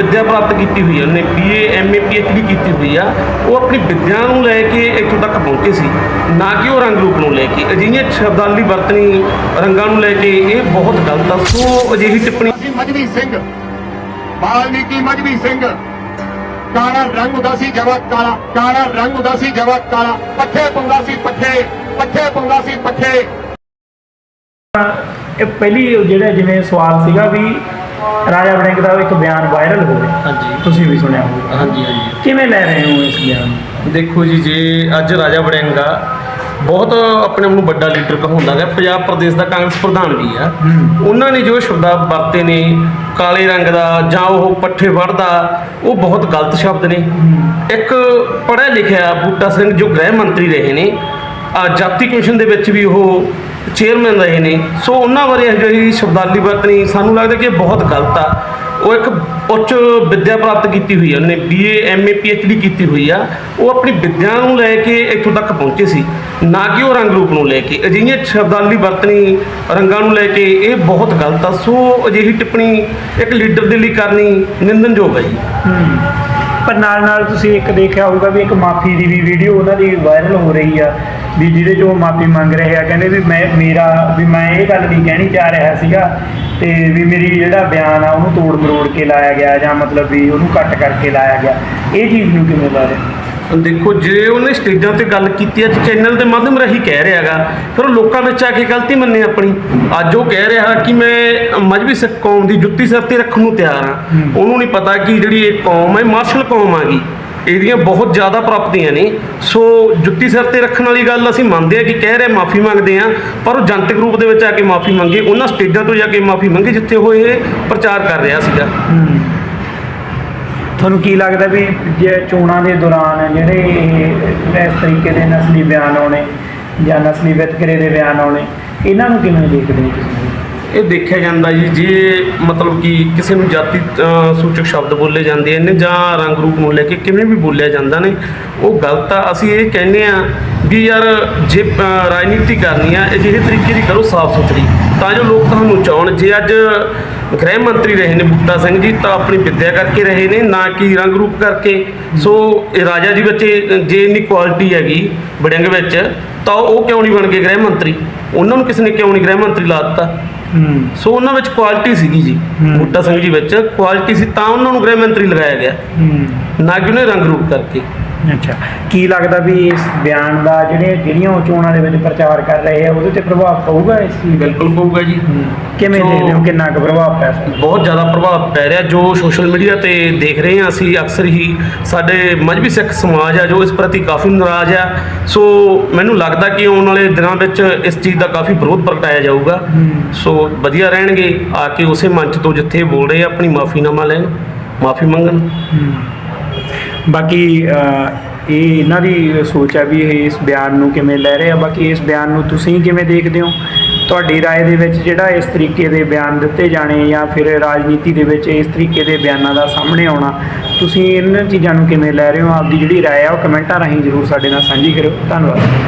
ਵਿੱਦਿਆ ਪ੍ਰਾਪਤ ਕੀਤੀ ਹੋਈ ਹੈ ਉਹਨੇ ਬੀਏ ਐਮਏ ਪੀਐਚਡੀ ਕੀਤੀ ਹੋਈ ਆ ਉਹ ਆਪਣੀ ਵਿੱਦਿਆ ਨੂੰ ਲੈ ਕੇ ਇੱਥੋਂ ਤੱਕ ਪਹੁੰਚੇ ਸੀ। ਨਾ ਕਿ ਉਹ ਰੰਗ ਰੂਪ ਨੂੰ ਲੈ ਕੇ ਅਜਿਹੀਆਂ ਸ਼ਬਦਾਵਲੀ ਵਰਤਣੀ ਰੰਗਾਂ ਨੂੰ ਲੈ ਕੇ ਇਹ ਬਹੁਤ ਗਲਤ ਆ ਸੋ ਅਜਿਹੀ ਟਿੱਪਣੀ। ਸੀ ਮਜਬੀ ਸਿੰਘ ਵਾਲਮੀਕੀ ਮਜਬੀ ਸਿੰਘ। ਕਾਲਾ ਰੰਗ ਹੁੰਦਾ ਸੀ ਜਵਾ ਕਾਲਾ ਕਾਲਾ ਰੰਗ ਹੁੰਦਾ ਸੀ ਜਵਾ ਕਾਲਾ। ਪੱਠੇ ਪਾਉਂਦਾ ਸੀ ਪੱਠੇ ਪੱਠੇ ਪਾਉਂਦਾ ਸੀ ਪੱਠੇ। ਇਹ ਪਹਿਲੀ ਜਿਹੜਾ ਜਿਵੇਂ ਸਵਾਲ ਸੀਗਾ ਵੀ ਰਾਜਾ ਵੜਿੰਗ ਦਾ ਇੱਕ ਬਿਆਨ ਵਾਇਰਲ ਹੋ ਰਿਹਾ। ਹਾਂਜੀ। ਤੁਸੀਂ ਵੀ ਸੁਣਿਆ ਹੋਊਗਾ। ਹਾਂਜੀ ਹਾਂਜੀ। ਕਿਵੇਂ ਲੈ ਰਹੇ ਹੋ ਇਸ ਬਿਆਨ ਨੂੰ? ਦੇਖੋ ਜੀ ਜੇ ਅੱਜ ਰਾਜਾ ਵੜਿੰਗਾ ਬਹੁਤ ਆਪਣੇ ਆਪ ਨੂੰ ਵੱਡਾ ਲੀਡਰ ਕਹਾਉਂਦਾ ਹੈ ਪੰਜਾਬ ਪ੍ਰਦੇਸ਼ ਦਾ ਕਾਂਗਰਸ ਪ੍ਰਧਾਨ ਵੀ ਆ ਉਹਨਾਂ ਨੇ ਜੋ ਸ਼ਬਦ ਵਰਤੇ ਨੇ ਕਾਲੇ ਰੰਗ ਦਾ ਜਾਂ ਉਹ ਪੱਠੇ ਵੜਦਾ ਉਹ ਬਹੁਤ ਗਲਤ ਸ਼ਬਦ ਨੇ। ਇੱਕ ਪੜ੍ਹਿਆ ਲਿਖਿਆ ਬੂਟਾ ਸਿੰਘ ਜੋ ਗ੍ਰਹਿ ਮੰਤਰੀ ਰਹੇ ਨੇ ਆ ਜਾਤੀ ਕਮਿਸ਼ਨ ਦੇ ਵਿੱਚ ਵੀ ਉਹ ਚੇਅਰਮੈਨ ਰਹੇ ਨੇ। ਸੋ ਉਹਨਾਂ ਬਾਰੇ ਇਹ ਜਿਹੜੀ ਸ਼ਬਦਾਲੀ ਵਰਤਣੀ, ਸਾਨੂੰ ਲੱਗਦਾ ਕਿ ਇਹ ਬਹੁਤ ਗਲਤ ਆ। ਉਹ ਇੱਕ ਉੱਚ ਵਿੱਦਿਆ ਪ੍ਰਾਪਤ ਕੀਤੀ ਹੋਈ ਹੈ ਉਹਨੇ ਬੀਏ ਐਮਏ ਪੀਐਚਡੀ ਕੀਤੀ ਹੋਈ ਆ। ਉਹ ਆਪਣੀ ਵਿੱਦਿਆ ਨੂੰ ਲੈ ਕੇ ਇੱਥੋਂ ਤੱਕ ਪਹੁੰਚੇ ਸੀ। ਨਾ ਕਿ ਉਹ ਰੰਗ ਰੂਪ ਨੂੰ ਲੈ ਕੇ। ਅਜਿਹੀਆਂ ਸ਼ਬਦਾਲੀ ਵਰਤਣੀ, ਰੰਗਾਂ ਨੂੰ ਲੈ ਕੇ ਇਹ ਬਹੁਤ ਗਲਤ ਆ। ਸੋ ਅਜਿਹੀ ਟਿੱਪਣੀ ਇੱਕ ਲੀਡਰ ਦੇ ਲਈ ਕਰਨੀ ਨਿੰਦਨਯੋਗ ਹੈ ਜੀ। ਪਰ ਨਾਲ ਨਾਲ ਤੁਸੀਂ ਇੱਕ ਦੇਖਿਆ ਹੋਊਗਾ ਵੀ ਇੱਕ ਮਾਫੀ ਦੀ ਵੀ ਵੀਡੀਓ ਉਹਨਾਂ ਦੀ ਵਾਇਰਲ ਹੋ ਰਹੀ ਆ, ਵੀ ਜਿਹਦੇ 'ਚ ਉਹ ਮਾਫੀ ਮੰਗ ਰਹੇ ਆ, ਕਹਿੰਦੇ ਵੀ ਮੈਂ, ਮੇਰਾ, ਵੀ ਮੈਂ ਇਹ ਗੱਲ ਨਹੀਂ ਕਹਿਣੀ ਚਾਹ ਰਿਹਾ ਸੀਗਾ ਤੇ ਵੀ ਮੇਰੀ ਜਿਹੜਾ ਬਿਆਨ ਆ ਉਹਨੂੰ ਤੋੜ ਮਰੋੜ ਕੇ ਲਾਇਆ ਗਿਆ ਜਾਂ ਮਤਲਬ ਵੀ ਉਹਨੂੰ ਕੱਟ ਕਰਕੇ ਲਾਇਆ ਗਿਆ। ਇਹ ਚੀਜ਼ ਨੂੰ ਕਿਵੇਂ ਲਾ ਰਹੇ ਦੇਖੋ ਜੇ ਉਹਨੇ ਸਟੇਜਾਂ ਤੇ ਗੱਲ ਕੀਤੀ ਹੈ ਚੈਨਲ ਦੇ ਮਾਧਿਅਮ ਰਾਹੀਂ ਕਹਿ ਰਿਹਾਗਾ ਫਿਰ ਉਹ ਲੋਕਾਂ ਵਿੱਚ ਆ ਕੇ ਗਲਤੀ ਮੰਨੇ ਆਪਣੀ। ਅੱਜ ਉਹ ਕਹਿ ਰਿਹਾ ਕਿ ਮੈਂ ਮਜਬੀ ਸਿੱਖ ਕੌਮ ਦੀ ਜੁੱਤੀ ਸਿਰ ਤੇ ਰੱਖਣ ਨੂੰ ਤਿਆਰ ਹਾਂ। ਉਹਨੂੰ ਨਹੀਂ ਪਤਾ ਕਿ ਜਿਹੜੀ ਇਹ ਕੌਮ ਹੈ ਮਾਰਸ਼ਲ ਕੌਮ ਆ ਗਈ। ਇਹਦੀਆਂ ਬਹੁਤ ਜ਼ਿਆਦਾ ਪ੍ਰਾਪਤੀਆਂ ਨੇ। ਸੋ ਜੁੱਤੀ ਸਿਰ ਤੇ ਰੱਖਣ ਵਾਲੀ ਗੱਲ ਅਸੀਂ ਮੰਨਦੇ ਆ ਕਿ ਕਹਿ ਰਿਹਾ ਮਾਫੀ ਮੰਗਦੇ ਆ ਪਰ ਉਹ ਜਨਤਕ ਰੂਪ ਦੇ ਵਿੱਚ ਆ ਕੇ ਮਾਫੀ ਮੰਗੇ। ਉਹਨਾਂ ਸਟੇਜਾਂ ਤੋਂ ਜਾ ਕੇ ਮਾਫੀ ਮੰਗੇ ਜਿੱਥੇ ਉਹ ਇਹ ਪ੍ਰਚਾਰ ਕਰ ਰਿਹਾ ਸੀਗਾ। ਤੁਹਾਨੂੰ ਕੀ ਲੱਗਦਾ ਵੀ ਜੇ ਚੋਣਾਂ ਦੇ ਦੌਰਾਨ ਜਿਹੜੇ ਇਸ ਤਰੀਕੇ ਦੇ ਨਸਲੀ ਬਿਆਨ ਆਉਣੇ ਜਾਂ ਨਸਲੀ ਵਿਤਕਰੇ ਦੇ ਬਿਆਨ ਆਉਣੇ, ਇਹਨਾਂ ਨੂੰ ਕਿਵੇਂ ਦੇਖਦੇ ਹੋ ਤੁਸੀਂ? ਇਹ ਦੇਖਿਆ ਜਾਂਦਾ ਜੀ, ਜੇ ਮਤਲਬ ਕਿ ਕਿਸੇ ਨੂੰ ਜਾਤੀ ਸੂਚਕ ਸ਼ਬਦ ਬੋਲੇ ਜਾਂਦੇ ਨੇ ਜਾਂ ਰੰਗ ਰੂਪ ਨੂੰ ਲੈ ਕੇ ਕਿਵੇਂ ਵੀ ਬੋਲਿਆ ਜਾਂਦਾ ਨੇ, ਉਹ ਗਲਤ ਆ। ਅਸੀਂ ਇਹ ਕਹਿੰਦੇ ਆ ਵੀ ਯਾਰ ਜੇ ਰਾਜਨੀਤੀ ਕਰਨੀ ਆ, ਅਜਿਹੇ ਤਰੀਕੇ ਦੀ ਕਰੋ ਸਾਫ਼ ਸੁਥਰੀ। ਤਾਂ ਜੋ ਲੋਕ ਤੁਹਾਨੂੰ ਚਾਹਣ। ਜੇ ਅੱਜ ਗ੍ਰਹਿ ਮੰਤਰੀ ਰਹੇ ਨੇ ਬੁੱਟਾ ਸਿੰਘ ਜੀ, ਤਾਂ ਆਪਣੀ ਵਿੱਦਿਆ ਕਰਕੇ ਰਹੇ ਨੇ, ਨਾ ਕਿ ਰੰਗ ਰੂਪ ਕਰਕੇ। ਸੋ ਇਹ ਰਾਜਾ ਜੀ ਵਿੱਚ ਜੇ ਇੰਨੀ ਕੁਆਲਿਟੀ ਹੈਗੀ ਬੜਿੰਗ ਵਿੱਚ, ਤਾਂ ਉਹ ਕਿਉਂ ਨਹੀਂ ਬਣ ਗਏ ਗ੍ਰਹਿ ਮੰਤਰੀ? ਉਹਨਾਂ ਨੂੰ ਕਿਸ ਨੇ ਕਿਉਂ ਨਹੀਂ ਗ੍ਰਹਿ ਮੰਤਰੀ ਲਾ ਦਿੱਤਾ? ਹੂੰ। ਸੋ ਉਹਨਾਂ ਵਿੱਚ ਕੁਆਲਿਟੀ ਸੀਗੀ ਜੀ। ਬੂਟਾ ਸਿੰਘ ਜੀ ਵਿੱਚ ਕੁਆਲਿਟੀ ਸੀ ਤਾਂ ਉਹਨਾਂ ਨੂੰ ਗ੍ਰਹਿ ਮੰਤਰੀ ਲਗਾਇਆ ਗਿਆ। ਹੂੰ। ਨਾ ਕਿ ਉਹਨੇ ਰੰਗ ਰੂਪ ਕਰਕੇ। ਅੱਛਾ। ਕੀ ਲੱਗਦਾ ਵੀ ਇਸ ਬਿਆਨ ਦਾ ਜਿਹੜੇ ਜਿਹੜੀਆਂ ਉਹ ਚੋਣਾਂ ਦੇ ਵਿੱਚ ਪ੍ਰਚਾਰ ਕਰ ਰਹੇ ਆ ਉਹਦੇ ਤੇ ਪ੍ਰਭਾਵ ਪਊਗਾ ਇਸ ਚੀਜ਼ ਦਾ ਬਿਲਕੁਲ ਪਊਗਾ ਜੀ। ਕਿਵੇਂ ਸੋ- ਦੇਖਦੇ ਹੋ ਕਿੰਨਾ ਕੁ ਪ੍ਰਭਾਵ ਪੈ ਸਕਦਾ ਬਹੁਤ ਜ਼ਿਆਦਾ ਪ੍ਰਭਾਵ ਪੈ ਰਿਹਾ। ਜੋ ਸੋਸ਼ਲ ਮੀਡੀਆ ਤੇ ਦੇਖ ਰਹੇ ਹਾਂ ਅਸੀਂ ਅਕਸਰ ਹੀ ਸਾਡੇ ਮਜਬੀ ਸਿੱਖ ਸਮਾਜ ਆ ਜੋ ਇਸ ਪ੍ਰਤੀ ਕਾਫੀ ਨਾਰਾਜ਼ ਆ। ਸੋ ਮੈਨੂੰ ਲੱਗਦਾ ਕਿ ਆਉਣ ਵਾਲੇ ਦਿਨਾਂ ਵਿੱਚ ਇਸ ਚੀਜ਼ ਦਾ ਕਾਫੀ ਵਿਰੋਧ ਪ੍ਰਗਟਾਇਆ ਜਾਊਗਾ। ਸੋ ਵਧੀਆ ਰਹਿਣਗੇ। ਆ ਕੇ ਉਸੇ ਮੰਚ ਤੋਂ ਜਿੱਥੇ ਬੋਲ ਰਹੇ ਆ ਆਪਣੀ ਮਾਫੀਨਾਮਾ ਲੈਣ ਮਾਫੀ ਮੰਗਣ। ਬਾਕੀ ਅਹ, ਇਹ ਇਹਨਾਂ ਦੀ ਸੋਚ ਆ ਵੀ ਇਹ ਇਸ ਬਿਆਨ ਨੂੰ ਕਿਵੇਂ ਲੈ ਰਹੇ ਆ ਬਾਕੀ ਇਸ ਬਿਆਨ ਨੂੰ ਤੁਸੀਂ ਕਿਵੇਂ ਦੇਖਦੇ ਹੋ ਤੁਹਾਡੀ رائے ਦੇ ਵਿੱਚ ਜਿਹੜਾ ਇਸ ਤਰੀਕੇ ਦੇ ਬਿਆਨ ਦਿੱਤੇ ਜਾਣੇ ਜਾਂ ਫਿਰ ਰਾਜਨੀਤੀ ਦੇ ਵਿੱਚ ਇਸ ਤਰੀਕੇ ਦੇ ਬਿਆਨਾਂ ਦਾ ਸਾਹਮਣੇ ਆਉਣਾ ਤੁਸੀਂ ਇਹਨਾਂ ਚੀਜ਼ਾਂ ਨੂੰ ਕਿਵੇਂ ਲੈ ਰਹੇ ਹੋ ਆਪਦੀ ਜਿਹੜੀ رائے ਆ ਉਹ ਕਮੈਂਟਾਂ ਰਾਹੀਂ ਜ਼ਰੂਰ ਸਾਡੇ ਨਾਲ ਸਾਂਝੀ ਕਰਿਓ ਧੰਨਵਾਦ